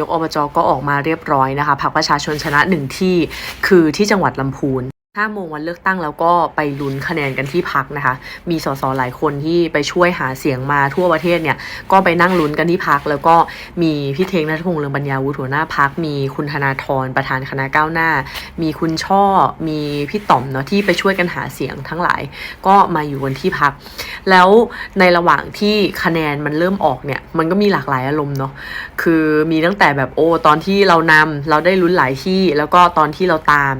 ยกอบจก็ออกมาเรียบร้อยนะคะพรรคประชาชนชนะหนึ่งที่คือที่จังหวัดลำพูน 5โมงวันเลือกตั้งแล้วก็ไปลุ้นคะแนนกันที่พักนะคะ มีสสหลายคนที่ไปช่วยหาเสียงมาทั่วประเทศเนี่ย ก็ไปนั่งลุ้นกันที่พัก แล้วก็มีพี่เทงนัทพงษ์เรืองปัญญาวุฒิหัวหน้าพัก มีคุณธนาธรประธานคณะก้าวหน้า มีคุณช่อ มีพี่ต่อมเนาะที่ไปช่วยกันหาเสียงทั้งหลาย ก็มาอยู่กันที่พัก แล้วในระหว่างที่คะแนนมันเริ่มออกเนี่ย มันก็มีหลากหลายอารมณ์เนาะ คือมีตั้งแต่แบบโอ้ตอนที่เรานำเราได้ลุ้นหลายที่ แล้วก็ตอนที่เราตาม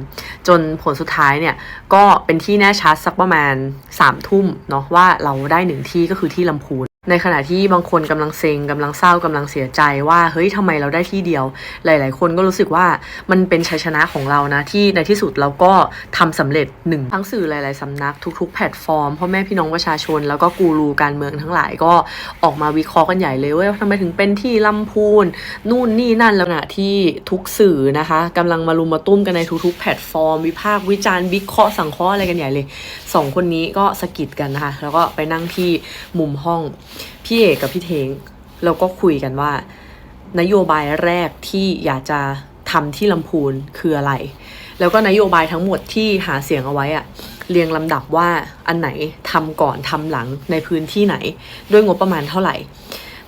จนผลสุดท้ายเนี่ยก็เป็นที่แน่ชัดสักประมาณ3ามทุ่มเนาะว่าเราได้หนึ่งที่ก็คือที่ลำพูน ในขณะที่บางคนกำลังเซ็งกำลังเศร้ากำลังเสียใจว่าเฮ้ยทำไมเราได้ที่เดียว หลาย ๆ คนก็รู้สึกว่ามันเป็นชัยชนะของเรานะที่ในที่สุดเราก็ทำสำเร็จหนึ่งทั้งสื่อหลาย ๆสำนักทุก ๆ แพลตฟอร์มพ่อแม่พี่น้องประชาชน แล้วก็กูรูการเมืองทั้งหลายก็ออกมาวิเคราะห์กันใหญ่เลยว่าทำไมถึงเป็นที่ลำพูนนู่นนี่นั่นแล้วนะที่ทุกสื่อนะคะกำลังมารุมมาตุ้มกันในทุก ๆ แพลตฟอร์ม วิพากษ์วิจารณ์วิเคราะห์สังเคราะห์อะไรกันใหญ่เลยสองคนนี้ก็สะกิดกันนะคะแล้วก็ไปนั่งที่มุมห้องพี่เอกกับพี่เทงเราก็คุยกันว่า นโยบายแรกที่อยากจะทำที่ลำพูนคืออะไร แล้วก็นโยบายทั้งหมดที่หาเสียงเอาไว้อะเรียงลำดับว่าอันไหนทำก่อนทำหลังในพื้นที่ไหน ด้วยงบประมาณเท่าไหร่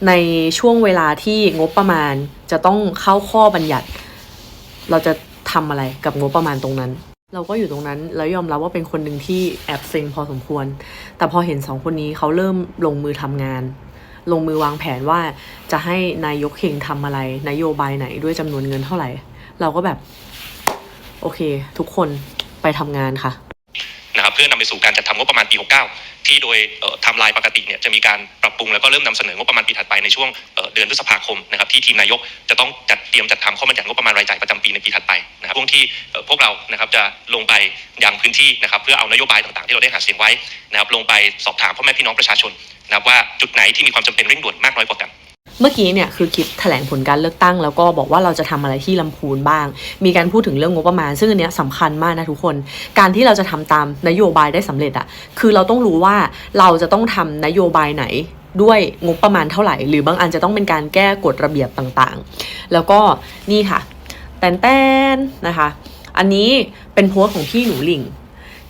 ในช่วงเวลาที่งบประมาณจะต้องเข้าข้อบัญญัติ เราจะทำอะไรกับงบประมาณตรงนั้น เราก็อยู่ตรงนั้นแล้วยอมรับว่าเป็นคนหนึ่งที่แอบเซ็งพอสมควร แต่พอเห็นสองคนนี้เขาเริ่มลงมือทำงาน ลงมือวางแผนว่าจะให้นายกเฮงทำอะไร นโยบายไหนด้วยจำนวนเงินเท่าไหร่ เราก็แบบ โอเค ทุกคนไปทำงานค่ะ นะครับเพื่อนำไปสู่การจัดทำงบประมาณปี 69 ที่โดยทม์ไลน์ปกติเนี่ยจะมีการปรับปรุงแล้วก็เริ่มนำเสนองบประมาณปีถัดไปในช่วงเดือนพฤษภาคมนะครับที่ทีมนายกจะต้องจัดเตรียมจัดทำข้อบัญญัติงบประมาณรายจ่ายประจำปีในปีถัดไปนะครับช่วงที่พวกเรานะครับจะลงไปยังพื้นที่นะครับเพื่อเอานโยบายต่างๆ ที่เราได้หาเสียงไว้นะครับลงไปสอบถามพ่อแม่พี่น้องประชาชนนะครับว่าจุดไหนที่มีความจำเป็นเร่งด่วนมากน้อยกว่ากัน เมื่อกี้เนี่ยคือคลิปแถลงผลการเลือกตั้ง แล้วก็บอกว่าเราจะทำอะไรที่ลำพูนบ้าง มีการพูดถึงเรื่องงบประมาณ ซึ่งอันเนี้ยสำคัญมากนะทุกคน การที่เราจะทำตามนโยบายได้สำเร็จอะคือเราต้องรู้ว่าเราจะต้องทำนโยบายไหนด้วยงบประมาณเท่าไหร่ หรือบางอันจะต้องเป็นการแก้กฎระเบียบต่างๆ แล้วก็นี่ค่ะ แตนแตนๆนะคะ อันนี้เป็นโพสของพี่หนูหลิง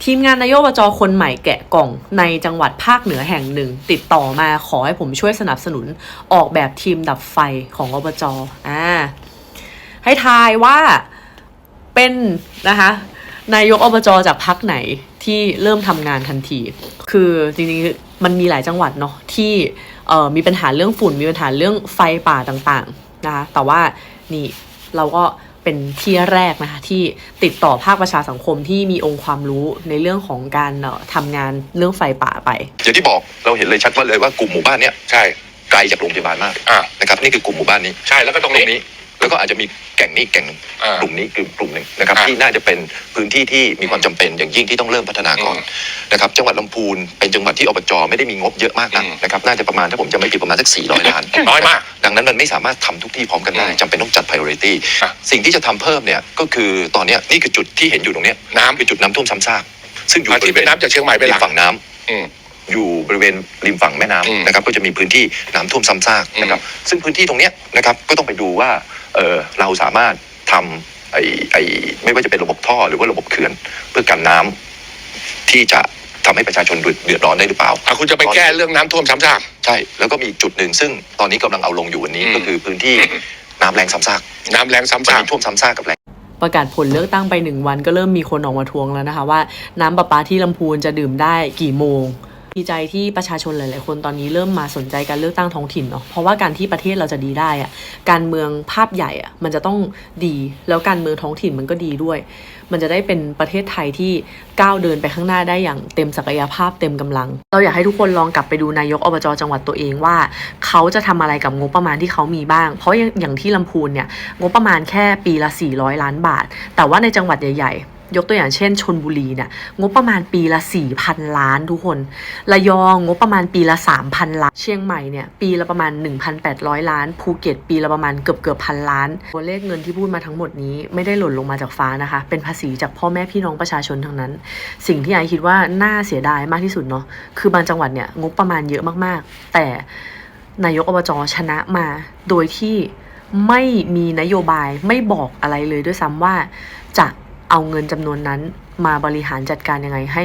ทีมงานนายกอบจคนใหม่แกะกล่องในจังหวัดภาคเหนือแห่งหนึ่ง ติดต่อมาขอให้ผมช่วยสนับสนุนออกแบบทีมดับไฟของอบจอ่าให้ทายว่าเป็นนะคะนายกอบจจากพักไหนที่เริ่มทำงานทันที คือจริงๆมันมีหลายจังหวัดเนาะที่มีปัญหาเรื่องฝุ่นมีปัญหาเรื่องไฟป่าต่างๆนะคะแต่ว่านี่เราก็ เป็นที่แรกนะคะที่ติดต่อภาคประชาสังคมที่มีองค์ความรู้ในเรื่องของการเอ่อทำงานเรื่องไฟป่าไป อย่างที่บอกเราเห็นเลยชัดว่าเลยว่ากลุ่มหมู่บ้านเนี้ยใช่ไกลจากโรงพยาบาลมากอ่านะครับนี่คือกลุ่มหมู่บ้านนี้ใช่แล้วก็ตรงตรนี้งนี้ แล้วก็อาจจะมีแก่งนี้แก่งหนึ่งอ่ากลุ่มนี้คือกลุ่มหนึ่งนะครับอ่าที่น่าจะเป็นพื้นที่ที่มีความจำเป็นอย่างยิ่งที่ต้องเริ่มพัฒนาก่อนอืมนะครับจังหวัดลำพูนเป็นจังหวัดที่อบจไม่ได้มีงบเยอะมากนักอืมนะครับน่าจะประมาณถ้าผมจำไม่ผิดประมาณสัก400 ล้านน้อยมากดังนั้นมันไม่สามารถทำทุกที่พร้อมกันได้อืมจำเป็นต้องจัด priority อะสิ่งที่จะทำเพิ่มเนี่ยก็คือตอนเนี้ยนี่คือจุดที่เห็นอยู่ตรงเนี้ยน้ำ คือจุดน้ำท่วมซ้ำซากซึ่งอยู่อาบที่ริเวเป็นณน้ำจากเชียงใหม่ไปริหลัมกฝั่งน้ำ อืม อยู่บริเวณริมฝั่งแม่น้ำอืมนะครับก็จะมีพื้นที่น้ำท่วมซ้ำซากนะครับซึ่งพื้นที่ตรงเนี้ยนะครับก็ต้องไปดูว่า เออเราสามารถทำไอ้ไอ้ไม่ว่าจะเป็นระบบท่อหรือว่าระบบเขื่อนเพื่อกันน้ำที่จะทำให้ประชาชนเดือดร้อนได้หรือเปล่าอะคุณจะไปแก้เรื่องน้ำท่วมซ้ำซากใช่ แล้วก็มีอีกจุดหนึ่งซึ่งตอนนี้กำลังเอาลงอยู่วันนี้อืมก็คือพื้นที่น้ำแรงซ้ำซากน้ำแรงซ้ำมันซากมีท่วมซ้ำซากกับแรงประกาศผลเลือกตั้งไปหนึ่งวันก็เริ่มมีคนออกมาทวงแล้วนะคะว่า น้ำประปาที่ลำพูนจะดื่มได้กี่โมง ดีใจที่ประชาชนหลาย ๆ คนตอนนี้เริ่มมาสนใจการเลือกตั้งท้องถิ่นเนาะเพราะว่าการที่ประเทศเราจะดีได้อะการเมืองภาพใหญ่อะมันจะต้องดีแล้วการเมืองท้องถิ่นมันก็ดีด้วย มันจะได้เป็นประเทศไทยที่ก้าวเดินไปข้างหน้าได้อย่างเต็มศักยภาพเต็มกำลัง เราอยากให้ทุกคนลองกลับไปดูนายกอบจจังหวัดตัวเองว่า เขาจะทำอะไรกับงบประมาณที่เขามีบ้าง เพราะอย่างที่ลำพูนเนี่ยงบประมาณแค่ปีละ 400 ล้านบาท แต่ว่าในจังหวัดใหญ่ ๆ ยกตัวอย่างเช่นชนบุรีเนี่ยงบประมาณปีละ 4,000 ล้านทุกคน ระยองงบประมาณปีละ 3,000 ล้าน เชียงใหม่เนี่ยปีละประมาณ 1,800 ล้าน ภูเก็ตปีละประมาณเกือบเกือบพันล้าน ตัวเลขเงินที่พูดมาทั้งหมดนี้ไม่ได้หล่นลงมาจากฟ้านะคะ เป็นภาษีจากพ่อแม่พี่น้องประชาชนทั้งนั้น สิ่งที่ไอคิดว่าน่าเสียดายมากที่สุดเนาะคือบางจังหวัดเนี่ยงบประมาณเยอะมากๆ แต่นายกอบจชนะมาโดยที่ไม่มีนโยบายไม่บอกอะไรเลยด้วยซ้ำว่าจะ เอาเงินจำนวนนั้นมาบริหารจัดการยังไงให้